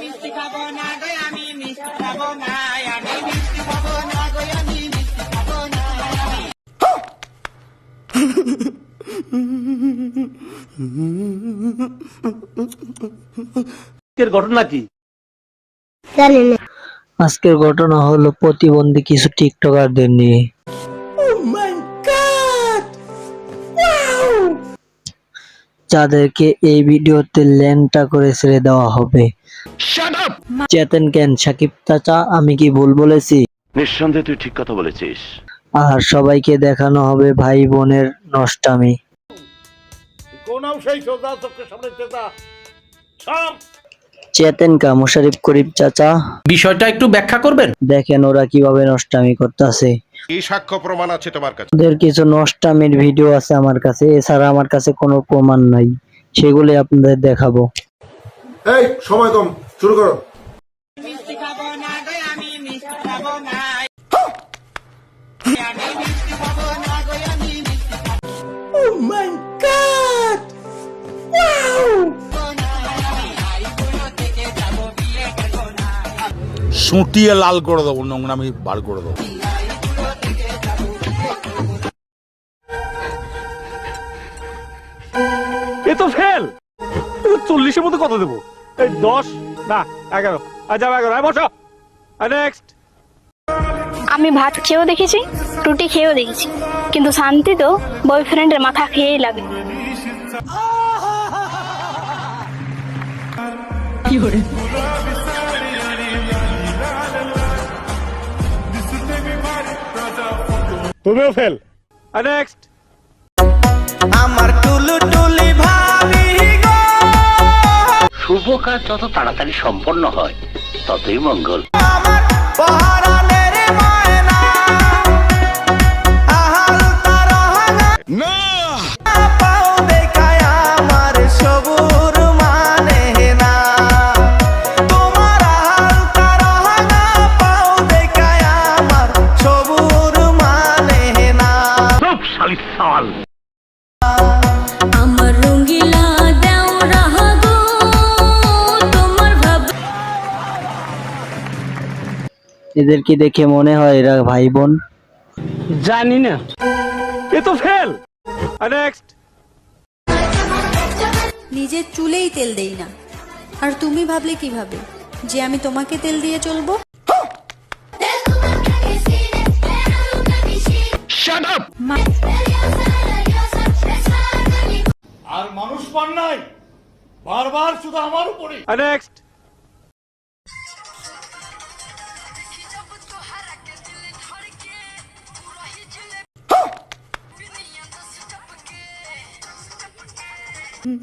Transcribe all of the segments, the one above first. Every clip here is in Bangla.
মিষ্টি খাব না গো আমি মিষ্টি খাব না আমি মিষ্টি খাব না গো আমি মিষ্টি খাব না আমি ঘটনা কি? আজকের ঘটনা হলো প্রতিবন্ধী কিছু টিকটকারদের নিয়ে। যাদেরকে এই ভিডিওতে ল্যাংটা করে ছেড়ে দেওয়া হবে। চেতন কেন? সাকিব চাচা আমি কি ভুল বলেছি? নিঃসন্দেহে তুই ঠিক কথা বলেছিস। আর সবাইকে দেখানো হবে ভাই বোনের নষ্টামি। চেতেন কা মুশারিফ করিম চাচা। বিষয়টা একটু ব্যাখ্যা করবেন? দেখেন ওরা কীভাবে নষ্টামি করতেছে। কি সাক্ষ্য প্রমাণ আছে তোমার কাছে? ওদের কিছু নষ্টামির ভিডিও আছে আমার কাছে এছাড়া আমার কাছে কোনো প্রমাণ নাই। সেগুলি আপনাদের দেখাবো। এই সময় কম শুরু করো। আমি আমি আমি সুটিয়ে লাল করে দেবো নোংরামি বার করে দেবো। এ তো ফেল। চল্লিশের মধ্যে কত দেবো? এই দশ না এগারো। যাব এগারো। বসো। নেক্সট আমি ভাত খেয়েও দেখেছি রুটি খেয়েও দেখেছি। কিন্তু শান্তি তো বয়ফ্রেন্ডের মাথা খেয়েই লাগে। তুমিও ফেল নেক্সট আমার টুলু টুলি গো শুভ কাজ যত তাড়াতাড়ি সম্পন্ন হয় ততই মঙ্গল। আমার এদেরকে দেখে মনে হয় এরা ভাই বোন জানি না এ তো ফেল। নেক্সট নিজের চুলেই তেল দেই না। আর তুমি ভাবলে কীভাবে যে আমি তোমাকে তেল দিয়ে চলবো? আর মানুষ পান নাই বারবার শুধু আমার উপরে নেক্সট এ তো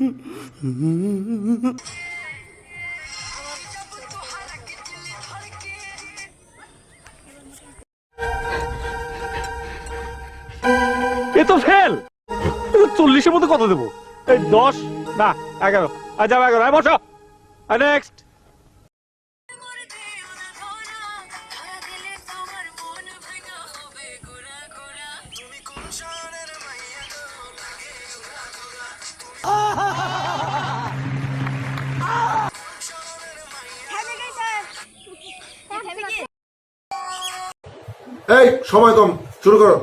ফেল। চল্লিশের মধ্যে কত দেবো? এই দশ, না, এগারো। আর যাব এগারো। বসো। নেক্সট এই সময় কম শুরু করো।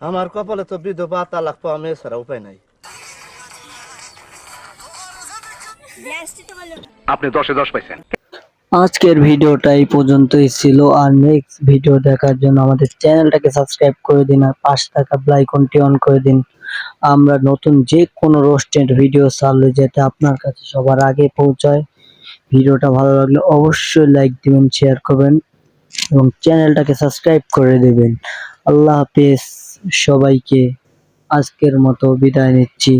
আমার কপালে তো বিধবা তালাক পাওয়া মেয়ে ছাড়া উপায় নাই। আপনি দশে দশ পাইছেন। আজকের ভিডিওটা এই পর্যন্তই ছিল। আর নেক্সট ভিডিও দেখার জন্য আমাদের চ্যানেলটাকে সাবস্ক্রাইব করে দিন আর পাশে থাকা ব্লাইকনটি অন করে দিন। আমরা নতুন যে কোনো রোস্টেড ভিডিও ছাড়লে যাতে আপনার কাছে সবার আগে পৌঁছায়। ভিডিওটা ভালো লাগলে অবশ্যই লাইক দিবেন শেয়ার করবেন এবং চ্যানেলটাকে সাবস্ক্রাইব করে দেবেন। আল্লাহ হাফেজ। সবাইকে আজকের মতো বিদায় নিচ্ছি।